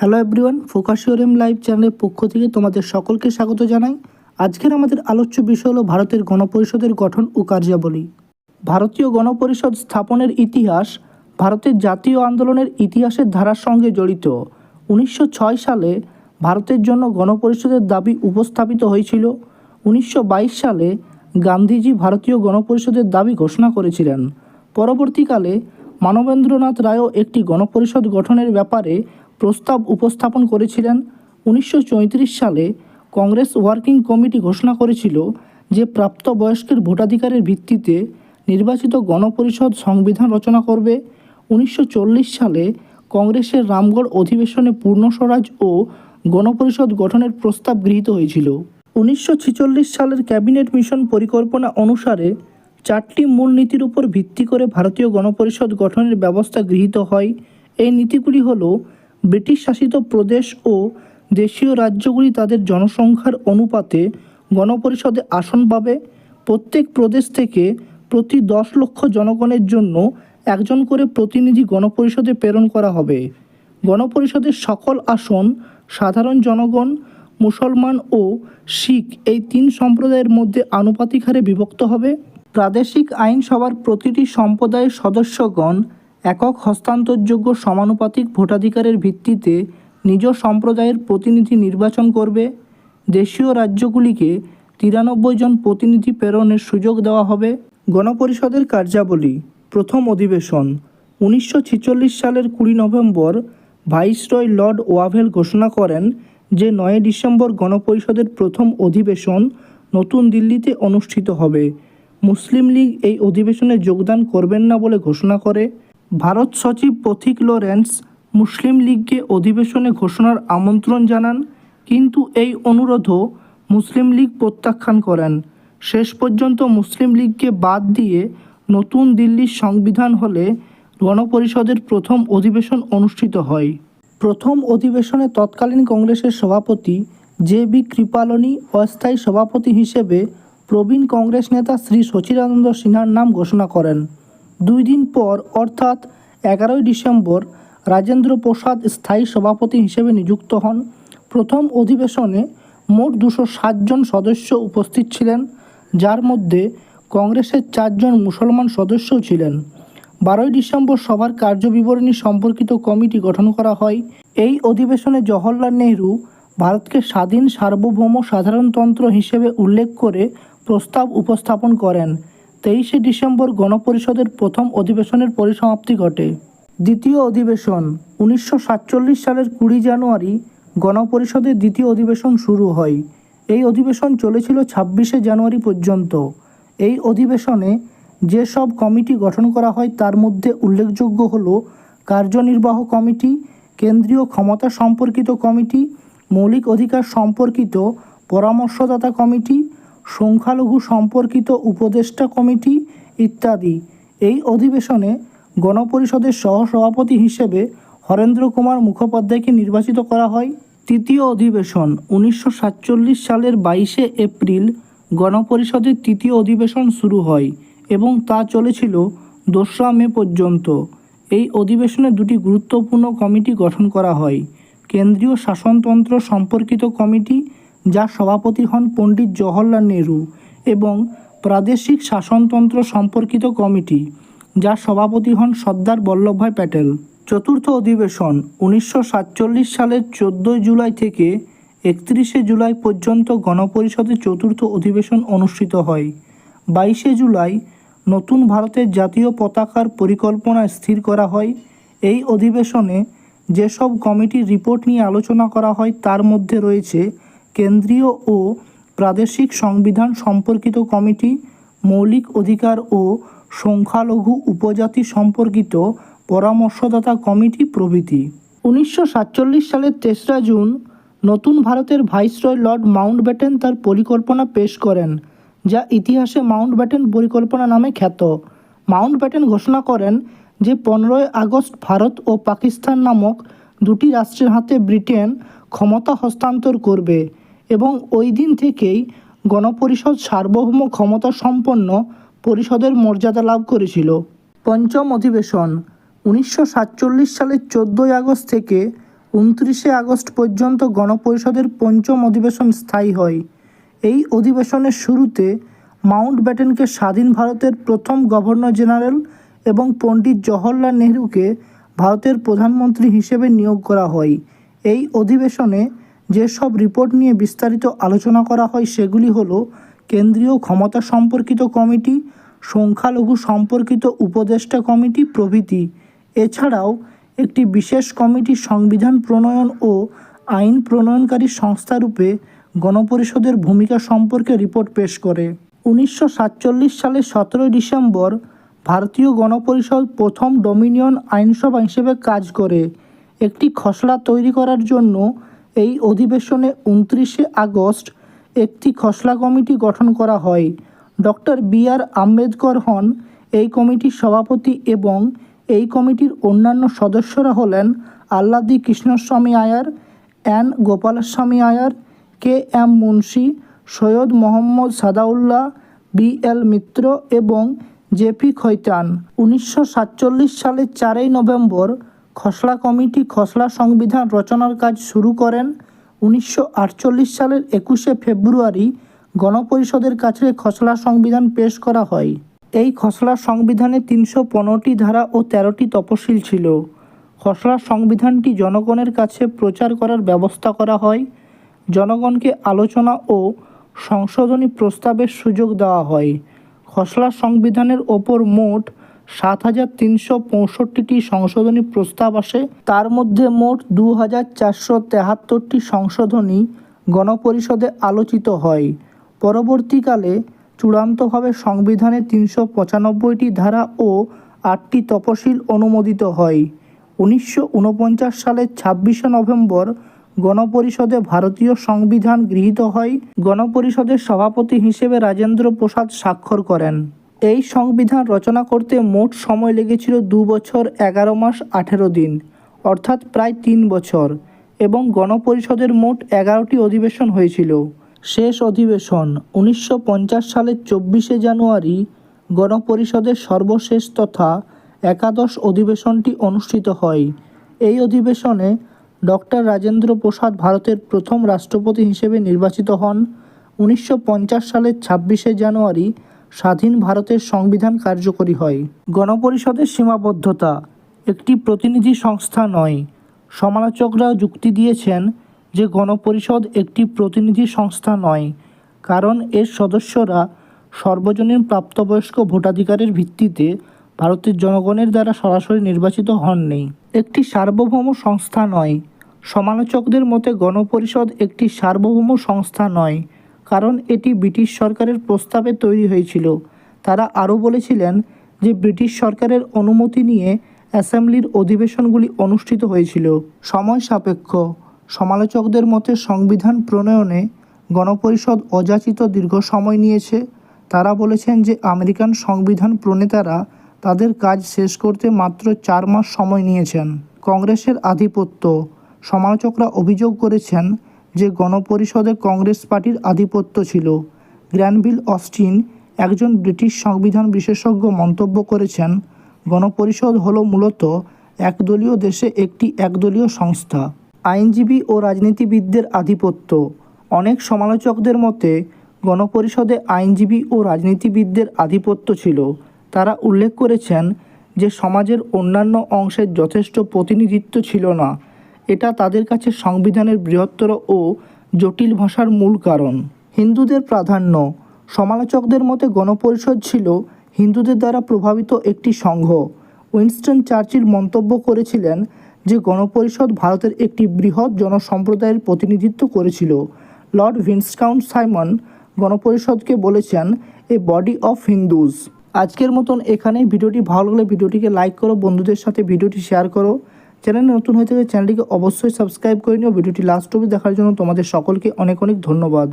Hello everyone ফোকাসিওরিয়াম live চ্যানেলের পক্ষ থেকে তোমাদের সকলকে স্বাগত জানাই। আজকের আমাদের আলোচ্য বিষয় হলো ভারতের গণপরিষদের গঠন ও কার্যাবলী। ভারতীয় গণপরিষদ স্থাপনের ইতিহাস ভারতের জাতীয় আন্দোলনের ইতিহাসের ধারার সঙ্গে জড়িত। উনিশশো ছয় সালে ভারতের জন্য গণপরিষদের দাবি উপস্থাপিত হয়েছিল। উনিশশো বাইশ সালে গান্ধীজি ভারতীয় গণপরিষদের দাবি ঘোষণা করেছিলেন। পরবর্তীকালে মানবেন্দ্রনাথ রায়ও একটি গণপরিষদ গঠনের ব্যাপারে প্রস্তাব উপস্থাপন করেছিলেন। উনিশশো চৌত্রিশ সালে কংগ্রেস ওয়ার্কিং কমিটি ঘোষণা করেছিল যে প্রাপ্তবয়স্কের ভোটাধিকারের ভিত্তিতে নির্বাচিত গণপরিষদ সংবিধান রচনা করবে। উনিশশো চল্লিশ সালে কংগ্রেসের রামগড় অধিবেশনে পূর্ণ স্বরাজ ও গণপরিষদ গঠনের প্রস্তাব গৃহীত হয়েছিল। উনিশশো ছেচল্লিশ সালের ক্যাবিনেট মিশন পরিকল্পনা অনুসারে চারটি মূলনীতির উপর ভিত্তি করে ভারতীয় গণপরিষদ গঠনের ব্যবস্থা গৃহীত হয়। এই নীতিগুলি হল ব্রিটিশ শাসিত প্রদেশ ও দেশীয় রাজ্যগুলি তাদের জনসংখ্যার অনুপাতে গণপরিষদে আসন পাবে। প্রত্যেক প্রদেশ থেকে প্রতি দশ লক্ষ জনগণের জন্য একজন করে প্রতিনিধি গণপরিষদে প্রেরণ করা হবে। গণপরিষদের সকল আসন, সাধারণ জনগণ, মুসলমান ও শিখ এই তিন সম্প্রদায়ের মধ্যে আনুপাতিক হারে বিভক্ত হবে। প্রাদেশিক আইনসভার প্রতিটি সম্প্রদায়ের সদস্যগণ একক হস্তান্তরযোগ্য সমানুপাতিক ভোটাধিকারের ভিত্তিতে নিজ সম্প্রদায়ের প্রতিনিধি নির্বাচন করবে। দেশীয় রাজ্যগুলিকে তিরানব্বই জন প্রতিনিধি প্রেরণের সুযোগ দেওয়া হবে। গণপরিষদের কার্যাবলী, প্রথম অধিবেশন, উনিশশো ছেচল্লিশ সালের কুড়ি নভেম্বর, ভাইসরয় লর্ড ওয়াভেল ঘোষণা করেন যে নয় ডিসেম্বর গণপরিষদের প্রথম অধিবেশন নতুন দিল্লিতে অনুষ্ঠিত হবে। মুসলিম লীগ এই অধিবেশনে যোগদান করবেন না বলে ঘোষণা করে। ভারত সচিব পথিক লরেন্স মুসলিম লীগকে অধিবেশনে ঘোষণার আমন্ত্রণ জানান, কিন্তু এই অনুরোধও মুসলিম লীগ প্রত্যাখ্যান করেন। শেষ পর্যন্ত মুসলিম লীগকে বাদ দিয়ে নতুন দিল্লির সংবিধান হলে গণপরিষদের প্রথম অধিবেশন অনুষ্ঠিত হয়। প্রথম অধিবেশনে তৎকালীন কংগ্রেসের সভাপতি জে বি কৃপালনী অস্থায়ী সভাপতি হিসেবে প্রবীণ কংগ্রেস নেতা শ্রী সচিদানন্দ সিনহার নাম ঘোষণা করেন। দুই দিন পর, অর্থাৎ এগারোই ডিসেম্বর, রাজেন্দ্র প্রসাদ স্থায়ী সভাপতি হিসেবে নিযুক্ত হন। প্রথম অধিবেশনে মোট দুশো জন সদস্য উপস্থিত ছিলেন, যার মধ্যে কংগ্রেসের চারজন মুসলমান সদস্যও ছিলেন। বারোই ডিসেম্বর সভার কার্যবিবরণী সম্পর্কিত কমিটি গঠন করা হয়। এই অধিবেশনে জওহরলাল নেহরু ভারতকে স্বাধীন সার্বভৌম সাধারণতন্ত্র হিসেবে উল্লেখ করে প্রস্তাব উপস্থাপন করেন। তেইশে ডিসেম্বর গণপরিষদের প্রথম অধিবেশনের পরিসমাপ্তি ঘটে। দ্বিতীয় অধিবেশন, উনিশশো সাতচল্লিশ সালের কুড়ি জানুয়ারি, গণপরিষদের দ্বিতীয় অধিবেশন শুরু হয়। এই অধিবেশন চলেছিল ছাব্বিশে জানুয়ারি পর্যন্ত। এই অধিবেশনে যেসব কমিটি গঠন করা হয় তার মধ্যে উল্লেখযোগ্য হল কার্যনির্বাহ কমিটি, কেন্দ্রীয় ক্ষমতা সম্পর্কিত কমিটি, মৌলিক অধিকার সম্পর্কিত পরামর্শদাতা কমিটি সংখ্যালঘু সম্পর্কিত উপদেষ্টা কমিটি ইত্যাদি। এই অধিবেশনে গণপরিষদের সহসভাপতি হিসেবে হরেন্দ্র কুমার মুখোপাধ্যায়কে নির্বাচিত করা হয়। তৃতীয় অধিবেশন উনিশশো সাতচল্লিশ সালের বাইশে এপ্রিল গণপরিষদের তৃতীয় অধিবেশন শুরু হয় এবং তা চলেছিল দোসরা মে পর্যন্ত। এই অধিবেশনে দুটি গুরুত্বপূর্ণ কমিটি গঠন করা হয়। কেন্দ্রীয় শাসনতন্ত্র সম্পর্কিত কমিটি যার সভাপতি হন পণ্ডিত জওহরলাল নেহরু এবং প্রাদেশিক শাসনতন্ত্র সম্পর্কিত কমিটি যার সভাপতি হন সর্দার বল্লভভাই প্যাটেল। চতুর্থ অধিবেশন উনিশশো সাতচল্লিশ সালের চোদ্দোই জুলাই থেকে একত্রিশে জুলাই পর্যন্ত গণপরিষদের চতুর্থ অধিবেশন অনুষ্ঠিত হয়। বাইশে জুলাই নতুন ভারতের জাতীয় পতাকার পরিকল্পনা স্থির করা হয়। এই অধিবেশনে যেসব কমিটির রিপোর্ট নিয়ে আলোচনা করা হয়, তার মধ্যে রয়েছে কেন্দ্রীয় ও প্রাদেশিক সংবিধান সম্পর্কিত কমিটি, মৌলিক অধিকার ও সংখ্যালঘু উপজাতি সম্পর্কিত পরামর্শদাতা কমিটি প্রভৃতি। উনিশশো সাতচল্লিশ সালের তেসরা জুন নতুন ভারতের ভাইসরয় লর্ড মাউন্টব্যাটেন তার পরিকল্পনা পেশ করেন, যা ইতিহাসে মাউন্টব্যাটেন পরিকল্পনা নামে খ্যাত। মাউন্টব্যাটেন ঘোষণা করেন যে পনেরোই আগস্ট ভারত ও পাকিস্তান নামক দুটি রাষ্ট্রের হাতে ব্রিটেন ক্ষমতা হস্তান্তর করবে। এবং ওই দিন থেকেই গণপরিষদ সার্বভৌম ক্ষমতা সম্পন্ন পরিষদের মর্যাদা লাভ করেছিল। পঞ্চম অধিবেশন, উনিশশো সাতচল্লিশ সালের চোদ্দোই আগস্ট থেকে উনত্রিশে আগস্ট পর্যন্ত গণপরিষদের পঞ্চম অধিবেশন স্থায়ী হয়। এই অধিবেশনের শুরুতে মাউন্ট ব্যাটেনকে স্বাধীন ভারতের প্রথম গভর্নর জেনারেল এবং পণ্ডিত জওহরলাল নেহরুকে ভারতের প্রধানমন্ত্রী হিসেবে নিয়োগ করা হয়। এই অধিবেশনে যেসব রিপোর্ট নিয়ে বিস্তারিত আলোচনা করা হয় সেগুলি হলো কেন্দ্রীয় ক্ষমতা সম্পর্কিত কমিটি, সংখ্যালঘু সম্পর্কিত উপদেষ্টা কমিটি প্রভৃতি। এছাড়াও একটি বিশেষ কমিটি সংবিধান প্রণয়ন ও আইন প্রণয়নকারী সংস্থারূপে গণপরিষদের ভূমিকা সম্পর্কে রিপোর্ট পেশ করে। উনিশশো সাতচল্লিশ সালের সতেরোই ডিসেম্বর ভারতীয় গণপরিষদ প্রথম ডোমিনিয়ন আইনসভা হিসেবে কাজ করে। একটি খসড়া তৈরি করার জন্য এই অধিবেশনে উনত্রিশে আগস্ট একটি খসড়া কমিটি গঠন করা হয়। ডক্টর বি আর আম্বেদকর হন এই কমিটির সভাপতি এবং এই কমিটির অন্যান্য সদস্যরা হলেন Alladi Krishnaswami Ayyar, N. Gopalaswami Ayyar, K. M. Munshi, Syed Mohammad Saadullah B L Mitra এবং জেপি খৈতান। উনিশশো সাতচল্লিশ সালের চারই নভেম্বর খসড়া কমিটি খসড়া সংবিধান রচনার কাজ শুরু করেন উনিশশো আটচল্লিশ সালের একুশে ফেব্রুয়ারি। গণপরিষদের কাছে খসড়া সংবিধান পেশ করা হয়। এই খসড়া সংবিধানে তিনশো পনেরোটি ধারা ও তেরোটি তপশিল ছিল। খসড়া সংবিধানটি জনগণের কাছে প্রচার করার ব্যবস্থা করা হয়। জনগণকে আলোচনা ও সংশোধনী প্রস্তাবের সুযোগ দেওয়া হয়। খসড়া সংবিধানের ওপর মোট সাত হাজার তিনশো পঁয়ষট্টিটি সংশোধনী প্রস্তাব আসে। তার মধ্যে মোট দু হাজার চারশো তেহাত্তরটি সংশোধনী গণপরিষদে আলোচিত হয়। পরবর্তীকালে চূড়ান্তভাবে সংবিধানে তিনশো পঁচানব্বইটি ধারা ও আটটি তপশিল অনুমোদিত হয়। উনিশশো উনপঞ্চাশ সালের ছাব্বিশে নভেম্বর গণপরিষদে ভারতীয় সংবিধান গৃহীত হয়। গণপরিষদের সভাপতি হিসেবে রাজেন্দ্র প্রসাদ স্বাক্ষর করেন। এই সংবিধান রচনা করতে মোট সময় লেগেছিল দু বছর, এগারো মাস, আঠেরো দিন, অর্থাৎ প্রায় তিন বছর এবং গণপরিষদের মোট এগারোটি অধিবেশন হয়েছিল। শেষ অধিবেশন উনিশশো পঞ্চাশ সালের চব্বিশে জানুয়ারি গণপরিষদের সর্বশেষ তথা একাদশ অধিবেশনটি অনুষ্ঠিত হয়। এই অধিবেশনে ডক্টর রাজেন্দ্র প্রসাদ ভারতের প্রথম রাষ্ট্রপতি হিসেবে নির্বাচিত হন। উনিশশো পঞ্চাশ সালের ছাব্বিশে জানুয়ারি স্বাধীন ভারতের সংবিধান কার্যকরী হয়। গণপরিষদের সীমাবদ্ধতা একটি প্রতিনিধি সংস্থা নয়। সমালোচকরা যুক্তি দিয়েছেন যে গণপরিষদ একটি প্রতিনিধি সংস্থা নয়, কারণ এর সদস্যরা সর্বজনীন প্রাপ্তবয়স্ক ভোটাধিকারের ভিত্তিতে ভারতের জনগণের দ্বারা সরাসরি নির্বাচিত হননি। একটি সার্বভৌম সংস্থা নয়। সমালোচকদের মতে গণপরিষদ একটি সার্বভৌম সংস্থা নয়। কারণ এটি ব্রিটিশ সরকারের প্রস্তাবে তৈরি হয়েছিল। তারা আরও বলেছিলেন যে ব্রিটিশ সরকারের অনুমতি নিয়ে অ্যাসেম্বলির অধিবেশনগুলি অনুষ্ঠিত হয়েছিল। সময় সাপেক্ষ। সমালোচকদের মতে সংবিধান প্রণয়নে গণপরিষদ অযাচিত দীর্ঘ সময় নিয়েছে। তারা বলেছেন যে আমেরিকান সংবিধান প্রণেতারা তাদের কাজ শেষ করতে মাত্র চার মাস সময় নিয়েছেন। কংগ্রেসের আধিপত্য। সমালোচকরা অভিযোগ করেছেন যে গণপরিষদে কংগ্রেস পার্টির আধিপত্য ছিল। গ্র্যানভিল অস্টিন একজন ব্রিটিশ সংবিধান বিশেষজ্ঞ মন্তব্য করেছেন, গণপরিষদ হল মূলত একদলীয় দেশে একটি একদলীয় সংস্থা। আইনজীবী ও রাজনীতিবিদদের আধিপত্য। অনেক সমালোচকদের মতে, গণপরিষদে আইনজীবী ও রাজনীতিবিদদের আধিপত্য ছিল। তারা উল্লেখ করেছেন যে সমাজের অন্যান্য অংশের যথেষ্ট প্রতিনিধিত্ব ছিল না। এটা তাদের কাছে সংবিধানের বৃহত্তর ও জটিল ভাষার মূল কারণ। হিন্দুদের প্রাধান্য। সমালোচকদের মতে গণপরিষদ ছিল হিন্দুদের দ্বারা প্রভাবিত একটি সংঘ। উইনস্টন চার্চিল মন্তব্য করেছিলেন যে গণপরিষদ ভারতের একটি বৃহৎ জনসম্প্রদায়ের প্রতিনিধিত্ব করেছিল। লর্ড ভিন্সকাউন্ট সাইমন গণপরিষদকে বলেছেন, এ বডি অফ হিন্দুজ আজকের মতন এখানেই। ভিডিওটি ভালো লাগলে ভিডিওটিকে লাইক করো, বন্ধুদের সাথে ভিডিওটি শেয়ার করো। চ্যানেলে নতুন হয়ে থাকলে চ্যানেলটিকে অবশ্যই সাবস্ক্রাইব করে নিও। ভিডিওটি লাস্ট অবধি দেখার জন্য তোমাদের সকলকে অনেক অনেক ধন্যবাদ।